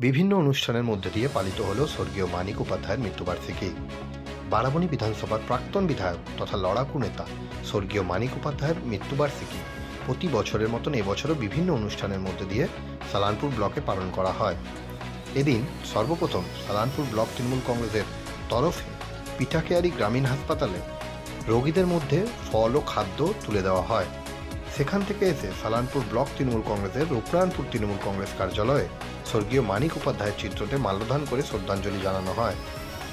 বিভিন্ন অনুষ্ঠানের মধ্যে দিয়ে পালিত হল স্বর্গীয় মানিক উপাধ্যায়ের মৃত্যুবার্ষিকী বারাবণী বিধানসভার প্রাক্তন বিধায়ক তথা লড়াকু নেতা স্বর্গীয় মানিক উপাধ্যায়ের মৃত্যুবার্ষিকী প্রতি বছরের মতন এবছরও বিভিন্ন অনুষ্ঠানের মধ্যে দিয়ে সালানপুর ব্লকে পালন করা হয়। এদিন সর্বপ্রথম সালানপুর ব্লক তৃণমূল কংগ্রেসের তরফে পিঠাকেয়ারি গ্রামীণ হাসপাতালে রোগীদের মধ্যে ফল ও খাদ্য তুলে দেওয়া হয়। সেখান থেকে এসে সালানপুর ব্লক তৃণমূল কংগ্রেসের রূপরায়ণপুর তৃণমূল কংগ্রেস কার্যালয়ে স্বর্গীয় মানিক উপাধ্যায়ের চিত্রতে মাল্যদান করে শ্রদ্ধাঞ্জলি জানানো হয়।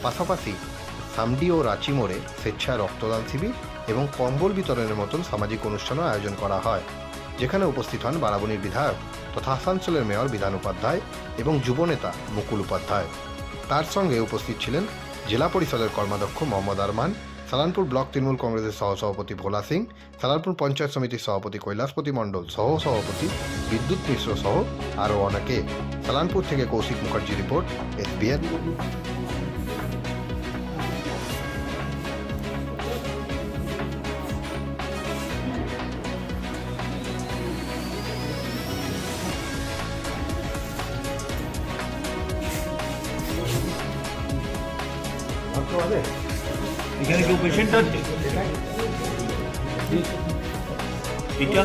পাশাপাশি সামডি ও রাঁচি মোড়ে স্বেচ্ছায় রক্তদান শিবির এবং কম্বল বিতরণের মতন সামাজিক অনুষ্ঠানও আয়োজন করা হয়। যেখানে উপস্থিত হন বারাবণীর বিধায়ক তথা আসানসোলের মেয়র বিধান উপাধ্যায় এবং যুবনেতা মুকুল উপাধ্যায়। তার সঙ্গে উপস্থিত ছিলেন জেলা পরিষদের কর্মাধ্যক্ষ মোহাম্মদ আরমান সালানপুর ব্লক তৃণমূল কংগ্রেসের সহসভাপতি ভোলা সিং, সালানপুর পঞ্চায়েত সমিতির সভাপতি কৈলাসপতি মণ্ডল সহ সভাপতি বিদ্যুৎ মিশ্র সহ আরও অনেকে। সালানপুর থেকে কৌশিক মুখার্জি রিপোর্ট এসবিএন এখানে কেউ পেশেন্ট আছে এটা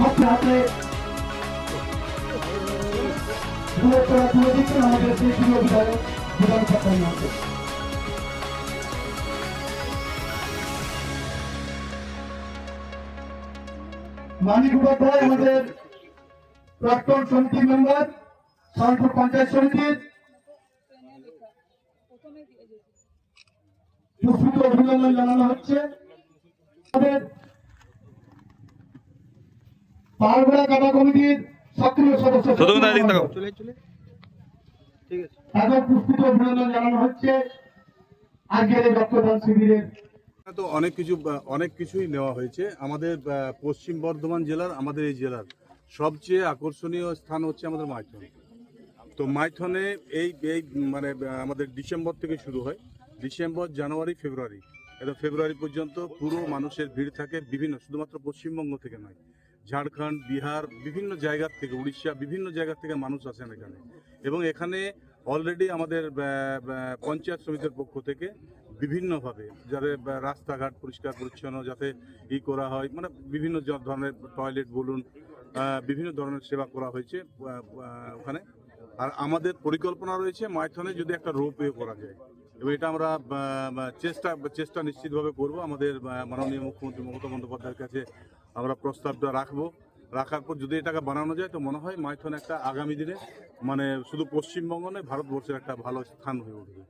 হাতে হাতে শুভেচ্ছা তুলে দিচ্ছেন আমাদের সেই প্রিয় বিধায়ক বিধান সরকার মহাশয়। মানিক উপাধ্যায় আমাদের প্রাক্তন সমিতির মেম্বার সালপুর পঞ্চায়েত সমিতির অভিনন্দন জানানো হচ্ছে। আমাদের পাহাড়গড়া কাটা কমিটির সক্রিয় সদস্য তাদের পুষ্পিত অভিনন্দন জানানো হচ্ছে। আজকের এই রক্তদান শিবিরের তো অনেক কিছু অনেক কিছুই নেওয়া হয়েছে। আমাদের পশ্চিম বর্ধমান জেলার আমাদের এই জেলার। সবচেয়ে আকর্ষণীয় স্থান হচ্ছে আমাদের মাইথন। তো মাইথনে এই এই মানে আমাদের ডিসেম্বর থেকে শুরু হয়। ডিসেম্বর, জানুয়ারি, ফেব্রুয়ারি। এটা ফেব্রুয়ারি পর্যন্ত পুরো মানুষের ভিড় থাকে বিভিন্ন, শুধুমাত্র পশ্চিমবঙ্গ থেকে নয়, ঝাড়খণ্ড, বিহার, বিভিন্ন জায়গার থেকে, উড়িষ্যা, বিভিন্ন জায়গা থেকে মানুষ আসেন এখানে। এবং এখানে অলরেডি আমাদের পঞ্চায়েত সমিতির পক্ষ থেকে বিভিন্নভাবে যাতে রাস্তাঘাট পরিষ্কার পরিচ্ছন্ন, যাতে ই করা হয় মানে বিভিন্ন ধরনের টয়লেট বলুন বিভিন্ন ধরনের সেবা করা হয়েছে ওখানে। আর আমাদের পরিকল্পনা রয়েছে মাইথনে যদি একটা রোপ ওয়ে করা যায়। এবং এটা আমরা চেষ্টা চেষ্টা নিশ্চিতভাবে করব। আমাদের মাননীয় মুখ্যমন্ত্রী মমতা বন্দ্যোপাধ্যায়ের কাছে আমরা প্রস্তাবটা রাখব। রাখার পর যদি এটাকে বানানো যায়, তো মনে হয় মাইথন একটা আগামী দিনে মানে শুধু পশ্চিমবঙ্গ নয়, ভারতবর্ষের একটা ভালো স্থান হয়ে উঠবে।